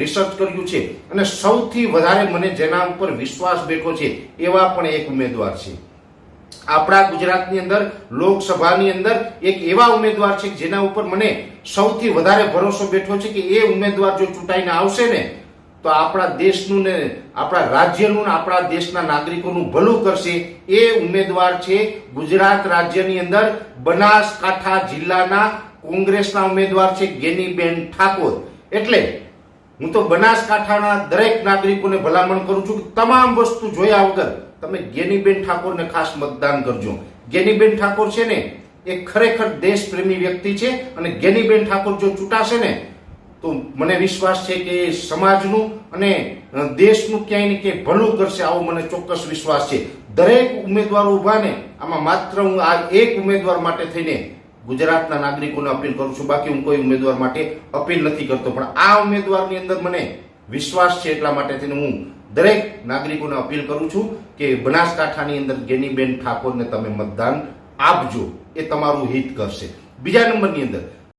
Research કર્યું છે. અને સૌથી વધારે મને જેના ઉપર વિશ્વાસ બેઠો છે, એવા પણ એક ઉમેદવાર છે. આપણા ગુજરાતની અંદર, લોકસભાની અંદર એક એવા ઉમેદવાર છે જેના ઉપર મને સૌથી વધારે ભરોસો બેઠો છે કે એ ઉમેદવાર જો ચૂંટાઈને આવશે ને, તો આપણા દેશનું ને, આપણા રાજ્યનું ને, આપણા દેશના નાગરિકોનું ભલું કરશે એ ઉમેદવાર છે ગુજરાત રાજ્યની અંદર બનાસકાંઠા જિલ્લાના કોંગ્રેસના ઉમેદવાર છે ગેનીબેન ઠાકોર. એટલે હું તો બનાસકાંઠાના દરેક નાગરિકોને ભલામણ કરું છું કે તમામ વસ્તુ જોયા વગર તમે ગેનીબેન ઠાકોરને ખાસ મતદાન કરજો. ગેનીબેન ઠાકોર છે ને, એ ખરેખર દેશપ્રેમી વ્યક્તિ છે અને ગેનીબેન ઠાકોર જો ચૂંટાશે ને, તો મને વિશ્વાસ છે કે સમાજનું અને દેશનું ક્યાંય ને ક્યાંય ભલું કરશે આવો મને ચોક્કસ વિશ્વાસ છે. દરેક ઉમેદવારો ઊભા ને, આમાં માત્ર હું આ એક ઉમેદવાર માટે થઈને ગુજરાતના નાગરિકોને અપીલ કરું છું. બાકી હું કોઈ ઉમેદવાર માટે અપીલ નથી કરતો. પણ આ ઉમેદવારની અંદર મને વિશ્વાસ છે એટલા માટે થઈને હું દરેક નાગરિકોને અપીલ કરું છું કે બનાસકાંઠાની અંદર ગેનીબેન ઠાકોરને તમે મતદાન આપજો. એ તમારું હિત કરશે. બીજા નંબરની અંદર